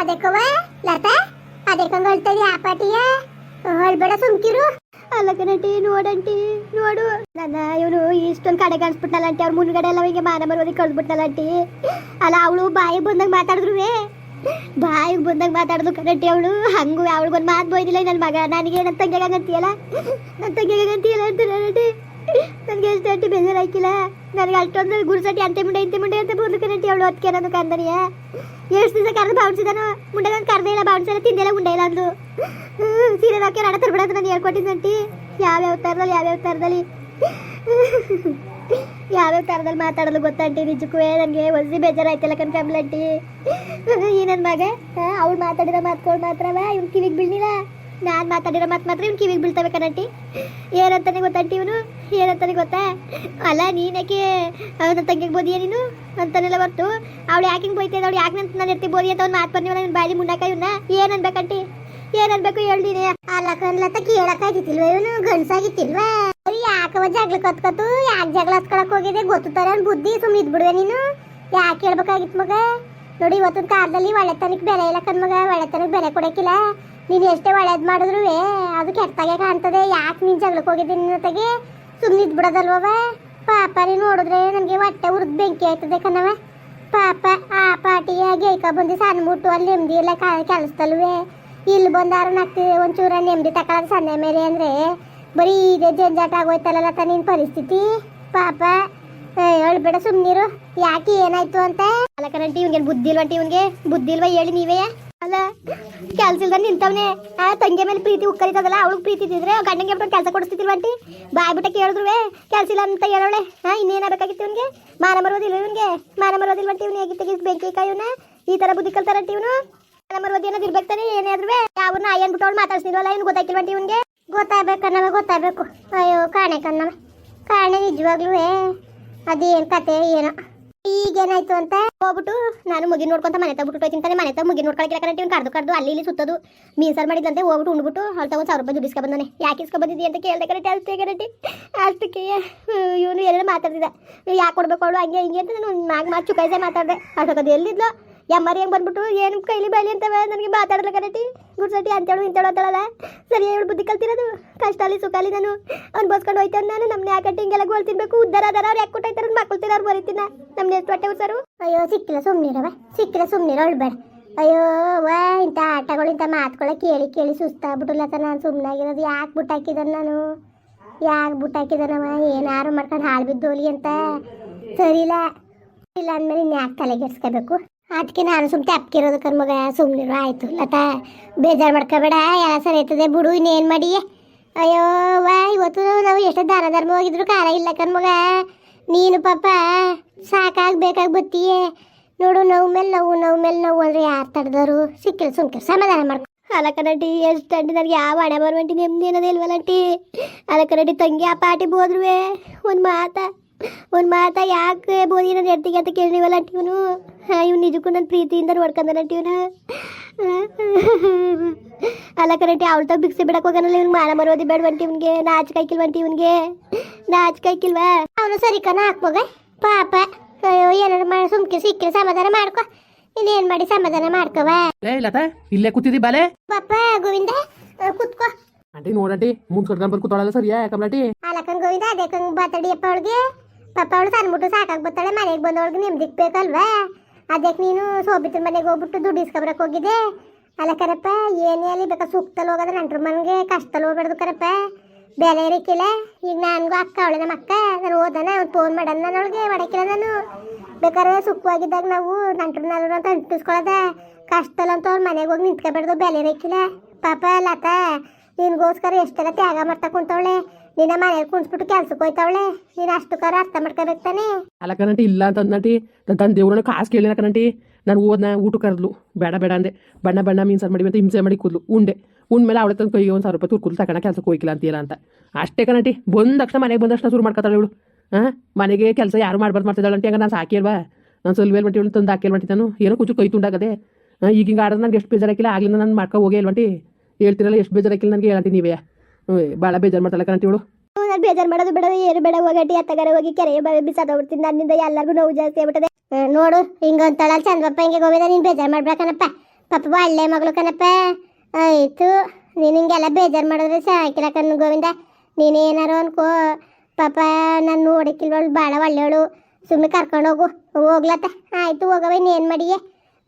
ಅದಕ್ಕವ ಲತಾ? ಅದಕ್ಕಂಗ ಹೇಳ್ತದೆ ಆ ಪಾಟಿಯ? ಹೇಳ್ಬೇಡ ಸುಮ್ಕಿರು. ಅಲ್ಲಕನಟಿ ನೋಡಂಟಿ ನೋಡು ನನ್ನ ಇವನು ಇಷ್ಟೊಂದು ಕಡೆ ಕಾಣಿಸ್ಬಿಟ್ನಲ್ಲಂಟಿ ಅವ್ರ ಮುಂದ್ಗಡೆ ಎಲ್ಲ ಹಿಂಗೆ ಮಾನ ಮರೋದಿ ಕಳ್ದ್ಬಿಟ್ನಲ್ಲಂಟಿ ಅಲ್ಲ, ಅವಳು ಬಾಯಿಗೆ ಬಂದಾಗ ಮಾತಾಡಿದ್ರುವೆ. ಬಾಯಿಗೆ ಬಂದಾಗ ಮಾತಾಡಿದ್ರು ಕನಟಿ ಅವಳು. ಹಂಗು ಅವಳು ಬಂದು ಮಾತು ಬೋಯ್ದಿಲ್ಲ ನನ್ನ ಮಗ. ನನಗೆ ನನ್ನ ತಂಗಿಗೆ ಹಂಗಂತೀಯಲ್ಲ? ನನ್ನ ತಂಗಿಗೆ ಹಂಗಂತೀಯಲ್ಲ ಅಂತ ನನಟಿ ನನಗೆ ಎಷ್ಟು ಅಟ್ಟಿ ಬೇಜಾರಾಕಿಲ್ಲ ನನಗೆ ಅಷ್ಟೊಂದು ಗುರುಸಟಿ ಅಂತೆ ಮುಂಡೆ ಇಂತೆ ಮುಂಡೆ ಅಂತ ಬಂದು ಕನಟಿ ಅವಳು. ಅದಕ್ಕೆ ನಾನು ಕಂದನಿಯ ಎಷ್ಟು ದಿವಸ ಕರೆದು ಬಾವಿಸಿದಾನು ಮುಂಡೆ ನಾನು ಕರೆದೇ ಇಲ್ಲ ಬಾವಿಸಿಲ್ಲ ತಿಂದಿಲ್ಲ ಉಂಡೆ ಇಲ್ಲ ಅಂದು. ಹ್ಮ್, ಸೀರೆ ಹಾಕಿ ರಣ ತರ್ಬಿಡ ನಾನು ನಾನು ಯಾವ ಯಾವ್ಯಾವ ಥರದಲ್ಲಿ ಯಾವ್ಯಾವ ಥರದಲ್ಲಿ ಯಾವ್ಯಾವ ಥರದಲ್ಲಿ ಮಾತಾಡೋದು ಗೊತ್ತಂಟಿ ನಿಜಕ್ಕೂ ನನಗೆ ಒಸಿ ಬೇಜಾರಾಯ್ತಲ್ಲ ಕಣ್ ಕಂಬ್ಲಂಟಿ ಈ ನನ್ನ ಮಗ ಅವ್ಳು ಮಾತಾಡಿರೋ ಮಾತುಗಳು ಮಾತ್ರವ ಇವ್ನು ಕಿವಿಗೆ ಬೀಳ್ನಿಲ್ಲ ನಾನು ಮಾತಾಡಿರೋ ಮಾತು ಮಾತ್ರ ಇವ್ನು ಕಿವಿಗೆ ಬೀಳ್ತವೆ ಕಣಂಟಿ ಏನಂತಾನೆ ಗೊತ್ತಂಟಿ ಇವನು? ಏನಂತಾನೆ ಗೊತ್ತಾ? ಅಲ್ಲ ನೀನಕ್ಕೆ ಅವನ ತಂಗಿಗೆ ಬೋದಿಯ ನೀನು? ಅಂತಾನೆಲ್ಲ ಬರ್ತು ಅವಳು ಯಾಕೆ ಹಿಂಗೆ ಬೈತಿದ್ದ ಅವಳು ಯಾಕೆ ನನ್ನ ನಾನು ಎತ್ತಿ ಬೋದಿ ಅಂತ ಅವ್ನು ಮಾತು ಬಂದಿವಲ್ಲ ನಿನ್ನ ಬಾಯಿ ಮುಂಡಾಕ ಇವನ್ನ ಏನು ಅನ್ಬೇಕಂಟಿ ಏನು ಅನ್ಬೇಕು ಹೇಳ್ದಿನಿ ಅಲ್ಲ ಕನ್ಲತ್ತ ಕೇಳಕ್ಕಾಗಿತ್ತಿಲ್ವ ಇವನು? ಗಂಡ್ಸಾಗಿತ್ತಿಲ್ವಾ ಯಾಕವ ಜಗಳ ಕತ್ಕತ್ತು ಯಾಕೆ ಜಗಳ ಹಚ್ಕೊಳಕ್ ಹೋಗಿದೆ? ಗೊತ್ತಾರ ಬುದ್ಧಿ ಸುಮ್ಮನೆ ಇದ್ಬಿಡುವೆ ನೀನು? ಯಾಕೆ ಹೇಳ್ಬೇಕಾಗಿತ್ತು ಮಗ? ನೋಡಿ, ಇವತ್ತಿನ ಕಾಲದಲ್ಲಿ ಒಳ್ಳೆತನಕ್ಕೆ ಬೆಲೆ ಇಲ್ಲ ಕಣ್ಮಗ ಒಳ್ಳೆತನಕ್ಕೆ ಬೆಲೆ ಕೊಡಕ್ಕಿಲ್ಲ ನೀನು ಎಷ್ಟೇ ಒಳ್ಳೇದು ಮಾಡಿದ್ರು ಅದು ಕೆಟ್ಟಾಗೆ ಕಾಣ್ತದೆ. ಯಾಕೆ ನೀನು ಜಗಳಕ್ಕೆ ಹೋಗಿದ್ದೀನಿ ನಿನ್ನ ಜೊತೆಗೆ? ಸುಮ್ಮನೆ ಇದ್ಬಿಡೋದಲ್ವವ? ಪಾಪ, ನೀನು ನೋಡಿದ್ರೆ ನನಗೆ ಹೊಟ್ಟೆ ಉರಿದು ಬೆಂಕಿ ಆಯ್ತದೆ ಕಣವ ಪಾಪ, ಆ ಪಾಟಿಗೆ ಗೇಕ ಬಂದು ಸಣ್ಣ ಮುಟ್ಟು ಅಲ್ಲಿ ನೆಮ್ಮದಿ ಎಲ್ಲ ಕೆಲಸದಲ್ವೇ. ಇಲ್ಲಿ ಬಂದಾರು ನಕ್ತಿ ಒಂಚೂರ ನೆಮ್ಮದಿ ತಕೊಳ್ಳೋದು ಸಣ್ಣ ಮೇಲೆ ಅಂದ್ರೆ ಬರೀ ಇದೇ ಜಂಜಾಟ ಆಗೋಯ್ತಲ್ಲ ಲತ ನಿನ್ ಪರಿಸ್ಥಿತಿ? ಪಾಪ ಹೇಳ್ಬೇಡ ಸುಮ್ಮನಿರು ಯಾಕೆ ಏನಾಯ್ತು ಅಂತ? ಅಲ್ಲ ಕಣಂಟಿ ಇವ್ನಿಗೆ ಬುದ್ಧಿ ಇಲ್ವಂಟಿ ಇವ್ನಿಗೆ ಬುದ್ಧಿ ಇಲ್ವಾ ಹೇಳಿ ನೀವೇ? ಅಲ್ಲ? ಕೆಲ್ಸ ಇಲ್ದ ನಿಂತವನೆ. ಆ ತಂಗಿ ಮೇಲೆ ಪ್ರೀತಿ ಉಕ್ಕರಿತದಲ್ಲ, ಅವಳಿಗೆ ಪ್ರೀತಿ ಇದ್ರೆ ಗಂಡಂಗೆ ಬಿಟ್ಟು ಕೆಲಸ ಕೊಡಿಸ್ತಿದ್ರು ಬಾಯ್ ಬಿಟ್ಟ ಕೇಳಿದ್ರು ಕೆಲಸ ಇಲ್ಲ ಅಂತ ಹೇಳೋಳೆ ಹಾ ಇನ್ನೇನಾಗಬೇಕಾಗಿತ್ತು ಇವನ್ಗೆ? ಮಾನ ಮರೋದಿಲ್ಲ ಇವನ್ಗೆ? ಮಾನ ಮರೋದಿಲ್ವಂಟಿ ಇವನು ಹೇಗೆ ತೆಗಿಸ್ ಬೆಂಕಿ ಕಾಯವನ್ನ ಈ ತರ ಬುದ್ಧಿ ಕಲ್ತಾರಂಟಿ ಇವನು? ಮಾನ ಮರೋದಿ ಅನ್ನೋದು ಇರ್ಬೇಕಾನೆ ಏನಾದ್ರು ಯಾವನ್ನ ಅಯ್ಯನ್ ಬಿಟ್ಟು ಅವ್ಳು ಮಾತಾಡ್ಸಿಲ್ವಲ್ಲ ಇವ್ನಿಗೆ? ಗೊತ್ತಾಗ್ಬೇಕು ಕನ್ನವ ಗೊತ್ತಾಗ್ಬೇಕು. ಅಯ್ಯೋ, ಕಾಣೆ ಕಣ್ಣ ಕಾಣೆ ನಿಜವಾಗ್ಲೂ ಅದೇನ್ ಕತೆ, ಏನೋ. ಈಗೇನಾಯ್ತು ಅಂತ ಹೋಗ್ಬಿಟ್ಟು ನಾನು ಮುಗಿ ನೋಡ್ಕೊಂತ ಮನೆ ತಗ್ಬಿಟ್ಟು ಹೋಯ್ತಿಂತಾನೆ ಮನೆ ತಗ ಮುಗಿ ನೋಡ್ಕೊಳಕ್ಕೆ ಕರೆಂಟ್ ಇವ್ನು ಕರ್ದು ಕರ್ದು ಅಲ್ಲಿ ಇಲ್ಲಿ ಸುತ್ತದು. ಮೀನ್ ಸಾರ್ ಹೋಗ್ಬಿಟ್ಟು ಉಂಡ್ಬಿಟ್ಟು ಅಲ್ಲಿ ತಗೊಂಡು ಸಾವಿರ ರೂಪಾಯಿ ದುಡ್ಡು ಇಸ್ಕೊ ಬಂದಾನೆ. ಯಾಕೆ ಇಸ್ಕೊ ಬಂದಿದ್ದೀ ಅಂತ ಕೇಳ್ದೆ ಕರೆಂಟ್, ಅಷ್ಟೇ ಕರೆಂಟಿ. ಅಷ್ಟಕ್ಕೆ ಇವನು ಎಲ್ಲ ಮಾತಾಡ್ತಿದ್ದ. ಯಾಕೆ ಕೊಡ್ಬೇಕು ಅವಳು? ಹಂಗೆ, ಹಿಂಗೆ ಅಂತ ನಾನು ಮಾತು ಮಾತಾಡಿದೆ. ಅದಕ್ಕೆ ಅದು ಎಲ್ಲಿದ್ಲು? ಎಮ್ಮರಿ ಹೆಂಗೆ ಬಂದ್ಬಿಟ್ಟು, ಏನು ಕೈಲಿ ಬೈಲಿ ಅಂತವ? ನನಗೆ ಮಾತಾಡಲ್ಲ ಗುಡ್ ಗುಡ್ಸಟಿ ಅಂತೇಳು ಇಂತೇಳು ಅಂತಳಲ್ಲ. ಸರಿ ಹೇಳು ಬುದ್ಧಿ ಕಲ್ತಿರೋದು. ಕಷ್ಟ ಅಲ್ಲಿ ಸುಖ ಅಲ್ಲಿ ನಾನು. ಅವ್ನು ಬಸ್ಕೊಂಡು ಹೋಯ್ತಾನೆ ನಾನು. ನಮ್ಮನೆ ಯಾಕೆ ಹಿಂಗೆಲ್ಲ ಗೋಳ್ ತಿನ್ಬೇಕು? ಉದ್ದಾರ ಅದಾರ ಅವ್ರು ಯಾಕೆ ಕೊಟ್ಟಾಯ್ತಾರ ಮಕ್ಕಳು ತಿನ್ನೋರು ಬರೀತಿನ ನಮ್ಮ ಎಷ್ಟು ಹೊಟ್ಟೆ ಸರ್ ಅಯ್ಯೋ, ಸಿಕ್ಕಿಲ್ಲ ಸುಮ್ನಿರವ ಸಿಕ್ಕಿಲ್ಲ, ಸುಮ್ನಿರ ಬೇಡ. ಅಯ್ಯೋ ವಾ ಇಂಥ ಆಟಗಳು, ಇಂಥ ಮಾತುಗಳ ಕೇಳಿ ಕೇಳಿ ಸುಸ್ತಾಗ್ಬಿಟ್ಟಲ್ಲತ್ತ ನಾನು. ಸುಮ್ಮನಾಗಿರೋದು ಯಾಕೆ ಬುಟ್ಟಾಕಿದ್ದಾನೆ ನಾನು? ಯಾಕೆ ಬುಟ್ಟಾಕಿದ್ದಾನವ ಏನಾರು ಮಾಡ್ಕೊಂಡು ಹಾಳು ಬಿದ್ದೋಲಿ ಅಂತ. ಸರಿಲ್ಲ ಇಲ್ಲ ಅಂದ್ಮೇಲೆ ಇನ್ನು ಯಾಕೆ ತಲೆಗೆಡ್ಸ್ಕೋಬೇಕು? ಅದಕ್ಕೆ ನಾನು ಸುಮ್ಮನೆ ಅಪ್ಕಿರೋದು ಕರ್ಮಗ ಸುಮ್ಮನಿರು ಆಯಿತು, ಲತಾ. ಬೇಜಾರು ಮಾಡ್ಕೋಬೇಡ, ಎಲ್ಲ ಸರಿ ಆಯ್ತದೆ ಬಿಡು, ಇನ್ನೇನು ಮಾಡಿ ಅಯ್ಯೋ, ವಾ, ಇವತ್ತು ನಾವು ಎಷ್ಟು ದಾನ ಧರ್ಮ ಹೋಗಿದ್ರು, ಕಾಲ ಇಲ್ಲ ಕರ್ಮಗ ನೀನು ಪಾಪ ಸಾಕಾಗಿ ಬೇಕಾಗಿ ಬತ್ತೀಯೇ? ನೋಡು, ನೋವು ಮೇಲೆ ನೋವು ನೋವು ಮೇಲೆ ನೋವು ಅಂದರೆ ಯಾರು ತಡೆದವರು ಸಿಕ್ಕಿಲ್ಲ ಸುಮ್ಕೆ ಸಮಾಧಾನ ಮಾಡ್ಕೊ. ಅಲಕನಟಿ ಎಷ್ಟು ಅಂಟಿ ನನಗೆ ಯಾವ ಹಣೆ ಬರುವಂಟಿ ನೆಮ್ಮದಿ ಅನ್ನೋದೇ ಇಲ್ವಲ್ಲಂಟಿ ಅಲಕನಟಿ ತಂಗಿ ಆ ಪಾಟಿ ಬೋದ್ರುವೆ ಒಂದು ಮಾತ. ಒಂದು ಮಾತಾ ಯಾಕೆ ಬೋದಿ ನನ್ನ ಎರ್ತಿಗೆ ಅಂತ ಕೇಳಿವಲ್ಲಂಟಿ ಟಿವನು ಇವ್ನು? ನಿಜಕ್ಕೂ ನನ್ನ ಪ್ರೀತಿಯಿಂದ ನೋಡ್ಕೊಂಡನಂಟಿ ಅಲ್ಲ ಅಲಕನಟಿ ಅವಳ ತಗ ಬಿಕ್ಸಿ ಬಿಡಕ್ಕೆ ಹೋಗೋನಲ್ಲ ಇವ್ನು ಮಾನ ಮರೋದಿ ಬೇಡವಂಟಿ ಇವ್ನಿಗೆ? ಇವನಿಗೆ? ನಾಚ್ ನಾಚಿಕಾಯ್ಕಿಲ್ವಾ ಅವನು ಸರಿ ಕಣ ಹಾಕ್ಬೋಗ ಪಾಪ. ಅಯ್ಯೋ ಏನಾರು ಮಾಡಿ ಸುಮ್ಕೆ ಸಿಕ್ಕಿ ಸಮಾಧಾನ ಮಾಡ್ಕೊ. ಇನ್ನೇನ್ ಮಾಡಿ ಸಮಾಧಾನ ಮಾಡ್ಕವ ಏ ಲತಾ ಇಲ್ಲೇ ಕೂತಿದ್ದಿ ಬಾಲೆ? ಪಾಪ ಗೋವಿಂದ ಕುತ್ಕೋ. ಆಂಟಿ ನೋಡಂಟಿ ಮುಂದ್ ಕಟ್ಕೊಂಡ್ ಬಂದು ಕೂತಾಳಲ್ಲ ಸರಿಯಾ ಕಮಲಾಟಿ ಅಲಕನ್ ಗೋವಿಂದ ಅದಕ್ಕಂಗ್ ಬಾತಾಡಿಯಪ್ಪ ಅವಳಿಗೆ. ಪಾಪ ಅವಳು ಸಣ್ಣ ಸಾಕಾಗಿ ಬರ್ತಾಳೆ ಮನೆಗೆ ಬಂದವಳಿಗೆ ನೆಮ್ಮದಿಗೆ ಬೇಕಲ್ವಾ? ಅದಕ್ಕೆ ನೀನು ಸೋಬಿತ್ರ ಮನೆಗೆ ಹೋಗ್ಬಿಟ್ಟು ದುಡ್ಡು ಇಸ್ಕೊಬ್ರಕ್ಕೆ ಹೋಗಿದ್ದೆ? ಅಲ್ಲ ಕರಪ್ಪ, ಏನೇ ಅಲ್ಲಿ ಬೇಕಾ ಸೂಕ್ತಲ್ಲಿ ಹೋಗೋದ್ರೆ ನಂಟ್ರ ಮನೆಗೆ ಕಷ್ಟದಲ್ಲಿ ಹೋಗ್ಬಾರ್ದು ಕರಪ್ಪ. ಬೆಲೆ ಇರಕ್ಕಿಲ್ಲ ಈಗ ನನಗೂ ಅಕ್ಕ, ಅವಳೆ ನಮ್ಮ ಅಕ್ಕ, ನಾನು ಓದನ ಅವ್ನು ಫೋನ್ ಮಾಡೋಣ ನಾನು ಅವಳಿಗೆ ಮಾಡಕ್ಕಿಲ್ಲ ನಾನು. ಬೇಕಾದ್ರೆ ಸುಖವಾಗಿದ್ದಾಗ ನಾವು ನಂಟ್ರನಾದ್ರು ಅಂತ ಅಂಟಿಸ್ಕೊಳ್ಳೋದ ಕಷ್ಟಲ್ಲ ಅಂತ ಅವ್ರು ಮನೆಗೆ ಹೋಗಿ ನಿಂತ್ಕೊಬಾರ್ದು, ಬೆಲೆ ಇರಕ್ಕಿಲ್ಲ ಪಾಪ ಲತಾ, ನಿನ್ಗೋಸ್ಕರ ಎಷ್ಟೆಲ್ಲ ತ್ಯಾಗ ಮಾಡ್ತಾ ಕುಂತವಳೆ. ನಿನ್ನ ಮನೇಲಿ ಕುಣಿಸ್ಬಿಟ್ಟು ಕೆಲ್ಸಕ್ಕೆ ಹೋಯ್ತಾವಳೆ. ನೀನು ಕಾರ ಅರ್ಥ ಮಾಡ್ಕೋಬೇಕು ಅಲ್ಲ ಇಲ್ಲ ಅಂತ ಅಂದ್ನಟಿ ತನ್ನ ದೇವ್ರನ್ನ ಕಾಸು ಕೇಳಿನ ಕಣಂಟಿ. ನಾನು ಓದ್ನ ಊಟ ಕರೆದ್ಲು. ಬೇಡ ಬೇಡ ಅಂದೆ. ಬಣ್ಣ ಬಣ್ಣ ಮೀನ್ಸ್ ಸಾರು ಮಾಡಿ ಅಂತ ಹಿಂಸೆ ಮಾಡಿ ಕೂದ್ಲು. ಉಂಡೆ. ಉಂಡ್ಮೇಲೆ ಅವಳ ತಂದು ಕೈಗೆ ಒಂದು ಸಾವಿರ ರೂಪಾಯಿ ತುರ್ಕುಲ್ ತಗೋಣ ಕೆಲಸಕ್ಕೆ ಹೋಗಿಲ್ಲ ಅಂತೀರ ಅಂತ. ಅಷ್ಟೇ ಕನಟಿ ಬಂದ ತಕ್ಷಣ ಮನೆಗೆ ಬಂದ ತಕ್ಷಣ ಶುರು ಮಾಡ್ಕೊತಾಳೆ ಇವಳು. ಹಾಂ ಮನೆಗೆ ಕೆಲಸ ಯಾರು ಮಾಡ್ಬಾರ್ದು ಅಂತ ಹಂಗ ನಾನು ಸಾಕಿಲ್ವಾ ನಾನು ಸಲ್ವೇಲ್ ಬಟ್ಟಿ ಇವಳು ತಂದು ಹಾಕಿಲ್ವಂಟಿ ನಾನು? ಏನೋ ಕುಚು ಕೈ ತುಂಡಾಗದೆ. ಹಾಂ ಈಗ ಹಿಂಗೆ ಆಡೋದು ನನಗೆ ಎಷ್ಟು ಬೇಜಾರಾಕಿಲ್ಲ, ಆಗ್ಲಿಂದ ನಾನು ಮಾಡ್ಕೊ ಹೋಗಿ ಅಲ್ವಂಟಿ ಹೇಳ್ತಿರಲ್ಲ, ಎಷ್ಟು ಬೇಜಾರಾಕಿಲ್ಲ ನನಗೆ ಹೇಳಂಟಿ ನೀವೇ. ಭಾಳ ಬೇಜಾರು ಮಾಡ್ತಾಳೆ ಕಣಂಟಿ ಇವಳು. ಮಾಡೋದು ಬೇಡ ಏನು ಬೇಡ ಹೋಗಟ್ಟಿ ಅತ್ತಗಾರ ಹೋಗಿ ಕೆರೆಯ ಬಾವಿ ಬಿಸಾದೋಗ್ಬಿಡ್ತೀನಿ ನನ್ನಿಂದ ಎಲ್ಲರಿಗೂ ನೋವು ಜಾಸ್ತಿ ಆಗ್ಬಿಟ್ಟದೆ. ನೋಡು ಹಿಂಗಂತಾಳ ಚಂದ್ರಪ್ಪ ಹಿಂಗೆ ಗೋವಿಂದ, ನೀನು ಬೇಜಾರು ಮಾಡ್ಬೇಕನಪ್ಪ ಪಾಪ ಒಳ್ಳೆ ಮಗಳು ಕಣಪ್ಪ. ಆಯ್ತು, ನೀನು ಹಿಂಗೆಲ್ಲ ಬೇಜಾರು ಮಾಡಿದ್ರೆ ಸಾಕಿಲ್ಲ ಕಣ್ಣು ಗೋವಿಂದ. ನೀನೇನಾರು ಅನ್ಕೋ, ಪಾಪ ನಾನು ನೋಡಕ್ಕಿಲ್ವಳು ಭಾಳ ಒಳ್ಳೆಯವಳು. ಸುಮ್ಮನೆ ಕರ್ಕೊಂಡು ಹೋಗು, ಹೋಗ್ಲತ್ತ. ಆಯ್ತು ಹೋಗವ ಇನ್ನೇನು ಮಾಡಿಯೇ?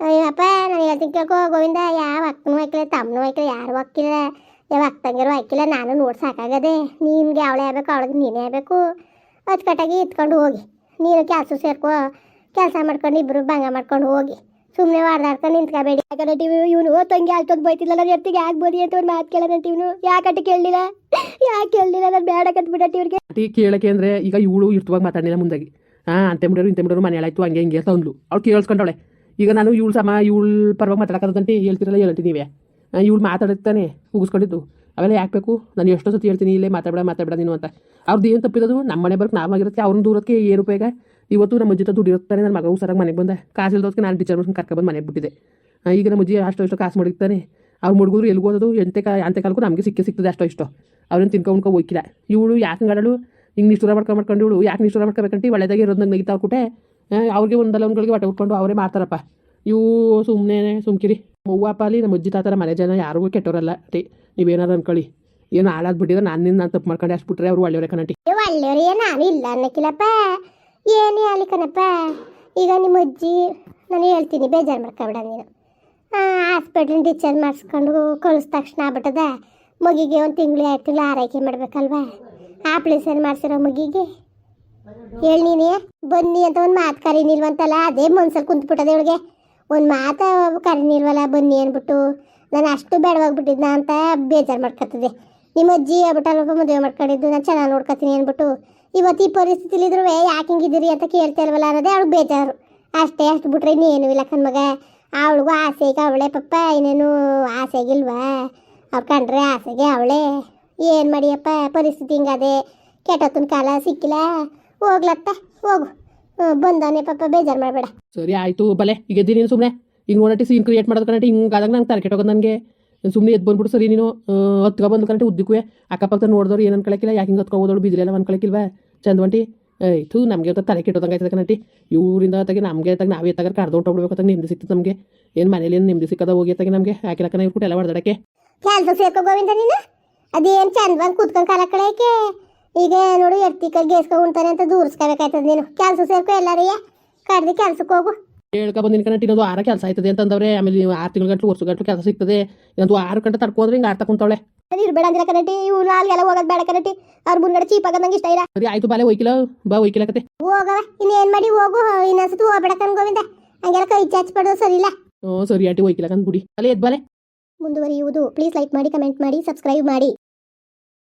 ಅಯ್ಯಪ್ಪ, ನಾನು ಹೇಳ್ತೀನಿ ಕೇಳ್ಕೊ, ಗೋವಿಂದ, ಯಾವ ಅಕ್ಕನೂ ಹಾಕಿಲ್ಲ ತಮ್ಮನೂ ಹಾಕಿಲ್ಲ ಯಾರು ಹಾಕಿಲ್ಲ ಯಾವ ಅಕ್ಕಂಗಿರು ಹಾಕಿಲ್ಲ ನಾನು ನೋಡಿ ಸಾಕಾಗದೆ ನಿನ್ಗೆ ಅವಳೆ ಆಗಬೇಕು, ಅವಳಿಗೆ ನೀನೇ ಆಗಬೇಕು. ಅಚ್ಚುಕಟ್ಟಾಗಿ ಇತ್ಕೊಂಡು ಹೋಗಿ. ನೀನು ಕೆಲಸ ಸೇರ್ಕೋ, ಕೆಲಸ ಮಾಡ್ಕೊಂಡು ಇಬ್ಬರು ಭಂಗ ಮಾಡ್ಕೊಂಡು ಹೋಗಿ. ಸುಮ್ಮನೆ ವಾಡ್ದಾಡ್ಕೊಂಡು ನಿಂತ್ಕೋಬೇಡಿ. ಯಾಕಂದ್ರೆ ಇವನು ತಂಗಿ ಅಷ್ಟೊಂದು ಬೈತಿಲ್ಲ ಎತ್ತಿಗೆ ಆಗ್ಬೋದಿ ಬೋದಿ ಅಂತ ಒಂದು ಮಾತು ಇವನು ಯಾಕಟ್ಟಿ ಕೇಳಲಿಲ್ಲ? ಯಾಕೆ ಕೇಳಲಿಲ್ಲ? ನಾನು ಬೇಡ ಕತ್ಬಿಟ್ಟೆ ಇವ್ರಿಗೆ ಅಟಿ ಕೇಳಕ್ಕೆ ಅಂದರೆ ಈಗ ಇವಳು ಇರ್ತುವಾಗ ಮಾತಾಡಿಲ್ಲ ಮುಂದಾಗಿ. ಹಾಂ ಅಂತೆ ಮುಡಿಯೋರು ಇಂತೆ ಮುಡಿಯೋರು ಮನೆ ಆಯ್ತು, ಹಂಗೆ ಹಿಂಗೆ ತಂದ್ಲು ಅವ್ಳು ಕೇಳಿಸ್ಕೊಂಡವಳೆ. ಈಗ ನಾನು ಇವಳು ಸಮ, ಇವಳು ಪರವಾಗಿ ಮಾತಾಡಕಂತ ಹೇಳ್ತಿರಲ್ಲ ಹೇಳ್ತೀನಿ ನೀವೇ. ಇವಳು ಮಾತಾಡುತ್ತಾನೆ ಮುಗಿಸ್ಕೊಂಡಿದ್ದು ಅವೆಲ್ಲ ಯಾಕೆ ಬೇಕು? ನಾನು ಎಷ್ಟೋ ಸತಿ ಹೇಳ್ತೀನಿ, ಇಲ್ಲೇ ಮಾತಾಡಬೇಡ ಮಾತಾಡಬೇಡ ನೀನು ಅಂತ. ಅವ್ರದ್ದು ಏನು ತಪ್ಪಿರೋದು? ನಮ್ಮ ಮನೆ ಬರೋಕ್ಕೆ ನಾವಾಗಿರುತ್ತೆ ಅವ್ರನ್ನ ದೂರಕ್ಕೆ ಏನು ಉಪಯೋಗ? ಇವತ್ತು ನಮ್ಮ ಅಜ್ಜಿ ದುಡ್ಡು ಇರ್ತಾನೆ ನನ್ನ ಮಗ ಹುಷಾರಾಗಿ ಮನೆಗೆ ಬಂದ. ಕಾಸು ಇಲ್ದೋದಕ್ಕೆ ನಾನು ಟೀಚರ್ ಮಾಡ್ಕೊಂಡು ಕರ್ಕೊಬಂದು ಮನೆಗೆ ಬಿಟ್ಟಿದೆ ಈಗ ನಮ್ಮ ಅಜ್ಜಿ ಅಷ್ಟೋ ಇಷ್ಟೋ ಕಾಸು ಮಾಡಿರ್ತಾನೆ. ಅವ್ರು ಮುಡುಗರು ಎಲ್ಲಿಗೂ ಓದೋದು ಎಂತೆ ಕಾ ಅಂತೆ ಕಾಲಕ್ಕೂ ನಮಗೆ ಸಿಕ್ಕೇ ಸಿಗ್ತದೆ ಅಷ್ಟೋ ಇಷ್ಟೋ. ಅವ್ರನ್ನ ತಿನ್ಕೊಂಡ್ಕೊ ಹೋಯ್ಕಿಲ್ಲ. ಇವಳು ಯಾಕೆ ಗಡಳು ಹಿಂಗೆ ನಿಷ್ಠುರ ಮಾಡ್ಕೊಂಡು ಮಾಡ್ಕೊಂಡು ಇವಳು. ಯಾಕೆ ನಿಷ್ಠುರ ಮಾಡ್ಕೋಬೇಕಂತ ಒಳ್ಳೆದಾಗಿ ಇರೋದು ನಂಗೆ ನಗಿತಾ ಕೂಟೆ ಅವ್ರಿಗೆ ಒಂದಲ್ಲ ಒಂದ್ಗಳಿಗೆ ಹೊಟ್ಟೆ ಉಟ್ಕೊಂಡು ಅವರೇ ಮಾಡ್ತಾರಪ್ಪ. ಇವು ಸುಮ್ಮನೆ ಸುಮ್ಕಿರಿ. ಅವ್ವಪ್ಪ ಅಲ್ಲಿ ನಮ್ಮ ಅಜ್ಜಿ ತಾತರ ಮನೆ ಜನ ಯಾರಿಗೂ ಕೆಟ್ಟೋರಲ್ಲ ಟೀ ನೀವೇನಾರು ಅನ್ಕೊಳ್ಳಿ. ಏನು ಹಾಳಾದ್ ಬಿಟ್ಟಿದ್ರೆ ನಾನು ನಿನ್ನ ತಪ್ಪು ಮಾಡ್ಕೊಂಡು ಅಷ್ಟು ಬಿಟ್ರೆ ಅವ್ರು ಒಳ್ಳೆಯವರೇ ಕಣಟಿ. ಒಳ್ಳೆಯವ್ರಿಗೆ ನಾನು ಇಲ್ಲ ಅನ್ನಕ್ಕಿಲ್ಲಪ್ಪ ಏನೇ ಆಗಲಿ ಕಣಪ್ಪ. ಈಗ ನಿಮ್ಮ ಅಜ್ಜಿ, ನಾನು ಹೇಳ್ತೀನಿ, ಬೇಜಾರು ಮಾಡ್ಕೊಬೇಡ ನೀನು. ಹಾಸ್ಪಿಟ್ಲಿಂದ ಡಿಸ್ಚಾರ್ಜ್ ಮಾಡಿಸ್ಕೊಂಡು ಕಳಿಸ್ ತಕ್ಷಣ ಆಗ್ಬಿಟ್ಟದ. ಮಗಿಗೆ ಒಂದು ತಿಂಗಳು, ಎರಡು ತಿಂಗಳು ಆರೈಕೆ ಮಾಡ್ಬೇಕಲ್ವಾ? ಆಪ್ರೇಷನ್ ಮಾಡಿಸಿರೋ ಮಗಿಗೆ? ಹೇಳಿ ನೀನೇ. ಬನ್ನಿ ಅಂತ ಒಂದು ಮಾತು ಕರೀನಿಲ್ವಂತಲ್ಲ, ಅದೇ ಮನ್ಸಲ್ಲಿ ಕುಂತ್ಬಿಟ್ಟದೆ ಇವಳಿಗೆ. ಒಂದು ಮಾತು ಕರೆನಿಲ್ವಲ್ಲ ಬನ್ನಿ ಅಂದ್ಬಿಟ್ಟು. ನಾನು ಅಷ್ಟು ಬೇಡವಾಗ್ಬಿಟ್ಟಿದ್ನ ಅಂತ ಬೇಜಾರು ಮಾಡ್ಕೊತದೆ. ನಿಮ್ಮ ಅಜ್ಜಿ ಆಗ್ಬಿಟ್ಟಲ್ವ ಮದುವೆ ಮಾಡ್ಕೊಂಡಿದ್ದು, ನಾನು ಚೆನ್ನಾಗಿ ನೋಡ್ಕೊತೀನಿ ಅಂದ್ಬಿಟ್ಟು. ಇವತ್ತು ಈ ಪರಿಸ್ಥಿತಿಲಿ ಇದ್ರು ಯಾಕೆ ಹಿಂಗಿದ್ದೀರಿ ಅಂತ ಕೇಳ್ತಾ ಇಲ್ವಲ್ಲ ಅನ್ನೋದೇ ಅವಳು ಬೇಜಾರು. ಅಷ್ಟೇ, ಅಷ್ಟು ಬಿಟ್ರೆ ಇನ್ನೇನು ಇಲ್ಲ ಕಣ್ಮಗ ಅವಳಿಗೂ ಆಸೆಗೆ ಅವಳೆ ಪಪ್ಪ, ಇನ್ನೇನು ಆಸೆಗಿಲ್ವಾ? ಅವ್ರು ಕಂಡ್ರೆ ಆಸೆಗೆ ಅವಳೆ. ಏನು ಮಾಡಿಯಪ್ಪ, ಪರಿಸ್ಥಿತಿ ಹಿಂಗದೆ. ಕೆಟ್ಟೊತ್ತಿನ ಕಾಲ ಸಿಕ್ಕಿಲ್ಲ. ಹೋಗ್ಲತ್ತ, ಹೋಗು. ಬಂದಾನೆ ಪಾಪ ಬೇಜಾರು ಮಾಡಬೇಡ. ಸರಿ ಆಯ್ತು ಬಲೆ. ಈಗ ಎದ್ದಿ ನೀನು ಸುಮ್ಮನೆ ಈಗ ನೋಡಿ ಸೀನ್ ಕ್ರಿಯೇಟ್ ಮಾಡೋದು ಕಣಟಿ ಹಿಂಗೆ ಆದಾಗ ನಂಗೆ ತರಕೆಟ್ ಹೋಗೋದು ನನಗೆ. ಸುಮ್ಮನೆ ಎದ್ದು ಬಂದ್ಬಿಟ್ಟು ಸರಿ ನೀನು. ಹತ್ಕೊ ಬಂದು ಕಣಟಿ ಉದ್ದಕ್ಕೂ ಅಕ್ಕಪಕ್ಕ ನೋಡಿದವ್ರು ಏನು ಅನ್ಕೊಳಕಿಲ್ಲ ಯಾಕೆ ಹಿಂಗೆ ಹತ್ಕೊ ಹೋದೋಳು ಕಳಕಿಲ್ವ ಚಂದ ಚಂದವಂಟಿ ಆಯ್ತು ನಮಗೆ ಅಂತ ತಲೆ ಕೆಟ್ಟೋದಂಗೆ ಆಯ್ತದೆ ಕಣಟಿ. ಇವರಿಂದ ತಗೆ ನಮಗೆ ತಗ ನಾವೇ ಎತ್ತಾಗ ಕರ್ದು ಹೊಟ್ಟೋಗ್ಬಿಡ್ಬೇಕು ತಗ ನೆಮ್ಮದಿ ಸಿಕ್ತದೆ ನಮಗೆ. ಏನು ಮನೇಲಿ ಏನು ನೆಮ್ಮದಿ ಸಿಕ್ಕದ ಹೋಗಿ ತಗೆ ನಮಗೆ. ಹಾಕಿಲಕ್ಕನ ಇವ್ರು ಎಲ್ಲ ಹೊಡೆದಕ್ಕೆ ಕೆಲಸ ಸೇರ್ಕೋ ಗೋವಿಂದ ನೀನು? ಅದೇನು ಚಂದವಾಗಿ ಕೂತ್ಕೊಂಡು ಕಾಲ ಕಳೆಯಕ್ಕೆ? ಈಗ ನೋಡು ಎರ್ತಿಕ ಗೇಸ್ಕೊ ಉಣ್ತಾನೆ ಅಂತ ದೂರಿಸ್ಕೋಬೇಕಾಯ್ತದ ನೀನು. ಕೆಲಸ ಸೇರ್ಕೊ ಎಲ್ಲರಿಗೆ. ಕಡ್ದು ಕೆಲ್ಸಕ್ಕೆ ಹೋಗು. ಹೇಳ್ಕೊ ಬಂದಿನ ಕಣ ಇನ್ನೊಂದು ಆರ ಕೆಲಸ ಆಯ್ತದೆ ಅಂತಂದವ್ರೆ. ಆಮೇಲೆ ನೀವು ಆರು ತಿಂಗಳು ಗಂಟಲು ವರ್ಷ ಗಂಟಲು ಕೆಲಸ ಸಿಗ್ತದೆ. ಇನ್ನೊಂದು ಆರು ಗಂಟೆ ತಡ್ಕೊಂಡ್ರೆ ಹಿಂಗೆ ಆಡ್ತಾ ಕುಂತವಳೆ. ನಾನು ಇರ್ಬೇಡ ಅಂದ್ರೆ ಕನಟಿ ಇವು ನಾಲ್ಗೆಲ್ಲ ಹೋಗೋದು ಬೇಡ ಕನಟಿ ಅವ್ರ ಮುಂದ್ಗಡೆ ಚೀಪಾಗ ನಂಗೆ ಇಷ್ಟ ಇಲ್ಲ. ಸರಿ ಆಯ್ತು ಬಾಲೆ ಒಯ್ಕಿಲ್ಲ ಬಾ ಒಯ್ಕಿಲಕತೆ ಹೋಗವ ಇನ್ನೇನು ಮಾಡಿ ಹೋಗು. ಇನ್ನೊಂದ್ಸತಿ ಹೋಗ್ಬೇಡ ಕಣ್ ಗೋವಿಂದ. ಹಂಗೆಲ್ಲ ಕೈ ಚಾಚ್ಬಾರ್ದು ಸರಿ ಇಲ್ಲ. ಹ್ಞೂ ಸರಿ ಆಂಟಿ ಒಯ್ಕಿಲಕಂತ ಬುಡಿ. ಅಲ್ಲೇ ಎದ್ ಬಾಲೆ. ಮುಂದುವರಿಯುವುದು. ಪ್ಲೀಸ್ ಲೈಕ್ ಮಾಡಿ ಕಮೆಂಟ್ ಮಾಡಿ ಸಬ್ಸ್ಕ್ರೈಬ್ ಮಾಡಿ.